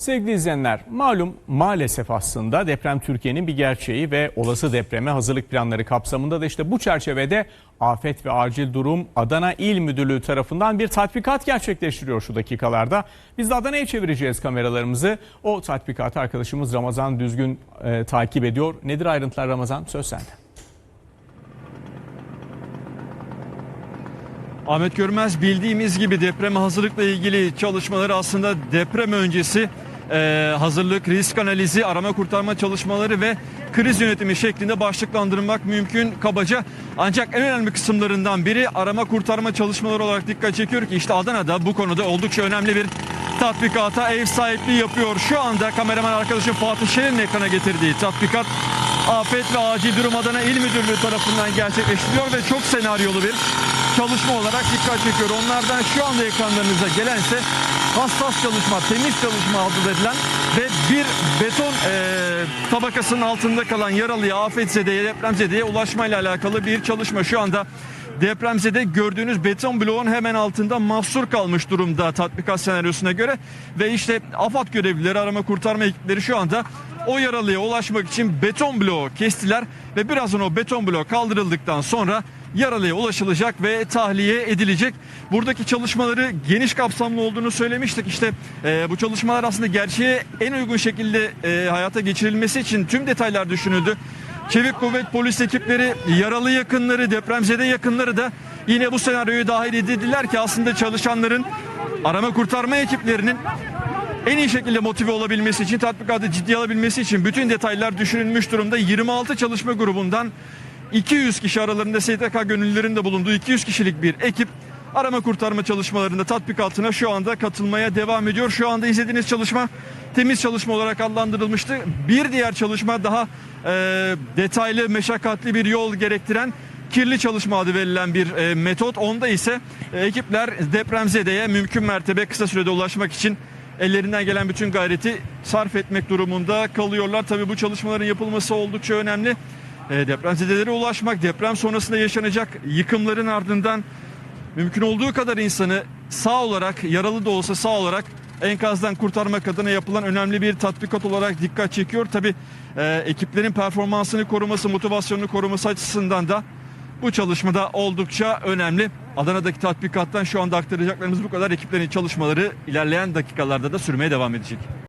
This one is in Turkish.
Sevgili izleyenler, malum maalesef aslında deprem Türkiye'nin bir gerçeği ve olası depreme hazırlık planları kapsamında da işte bu çerçevede Afet ve Acil Durum Adana İl Müdürlüğü tarafından bir tatbikat gerçekleştiriyor şu dakikalarda. Biz de Adana'ya çevireceğiz kameralarımızı. O tatbikatı arkadaşımız Ramazan Düzgün e, takip ediyor. Nedir ayrıntılar Ramazan? Söz sende. Ahmet Görmez bildiğimiz gibi depreme hazırlıkla ilgili çalışmaları aslında deprem öncesi e, hazırlık, risk analizi, arama kurtarma çalışmaları ve kriz yönetimi şeklinde başlıklandırmak mümkün kabaca. Ancak en önemli kısımlarından biri arama kurtarma çalışmaları olarak dikkat çekiyor ki işte Adana'da bu konuda oldukça önemli bir tatbikata ev sahipliği yapıyor. Şu anda kameraman arkadaşım Fatih Şener'in ekrana getirdiği tatbikat Afet ve Acil Durum Adana İl Müdürlüğü tarafından gerçekleştiriliyor ve çok senaryolu bir çalışma olarak dikkat çekiyor. Onlardan şu anda ekranlarınıza gelense hassas çalışma, temiz çalışma adı verilen ve bir beton e, tabakasının altında kalan yaralıya, afetzedeye, depremzedeye ulaşmayla alakalı bir çalışma. Şu anda depremzede gördüğünüz beton bloğun hemen altında mahsur kalmış durumda tatbikat senaryosuna göre ve işte AFAD görevlileri, arama kurtarma ekipleri şu anda o yaralıya ulaşmak için beton bloğu kestiler ve birazdan o beton bloğu kaldırıldıktan sonra yaralıya ulaşılacak ve tahliye edilecek. Buradaki çalışmaları geniş kapsamlı olduğunu söylemiştik. İşte e, bu çalışmalar aslında gerçeğe en uygun şekilde e, hayata geçirilmesi için tüm detaylar düşünüldü. Çevik kuvvet polis ekipleri, yaralı yakınları, depremzede yakınları da yine bu senaryoyu dahil edildiler ki aslında çalışanların arama kurtarma ekiplerinin en iyi şekilde motive olabilmesi için, tatbikatı ciddiye alabilmesi için bütün detaylar düşünülmüş durumda. 26 çalışma grubundan 200 kişi aralarında STK gönüllülerin de bulunduğu 200 kişilik bir ekip arama kurtarma çalışmalarında tatbikatına şu anda katılmaya devam ediyor. Şu anda izlediğiniz çalışma temiz çalışma olarak adlandırılmıştı. Bir diğer çalışma daha e, detaylı, meşakkatli bir yol gerektiren kirli çalışma adı verilen bir e, metot. Onda ise e, ekipler depremzedeye mümkün mertebe kısa sürede ulaşmak için ellerinden gelen bütün gayreti sarf etmek durumunda kalıyorlar. Tabii bu çalışmaların yapılması oldukça önemli. E, depremzedelere ulaşmak, deprem sonrasında yaşanacak yıkımların ardından mümkün olduğu kadar insanı sağ olarak, yaralı da olsa sağ olarak enkazdan kurtarmak adına yapılan önemli bir tatbikat olarak dikkat çekiyor. Tabii e, ekiplerin performansını koruması, motivasyonunu koruması açısından da bu çalışmada oldukça önemli. Adana'daki tatbikattan şu anda aktaracaklarımız bu kadar. Ekiplerin çalışmaları ilerleyen dakikalarda da sürmeye devam edecek.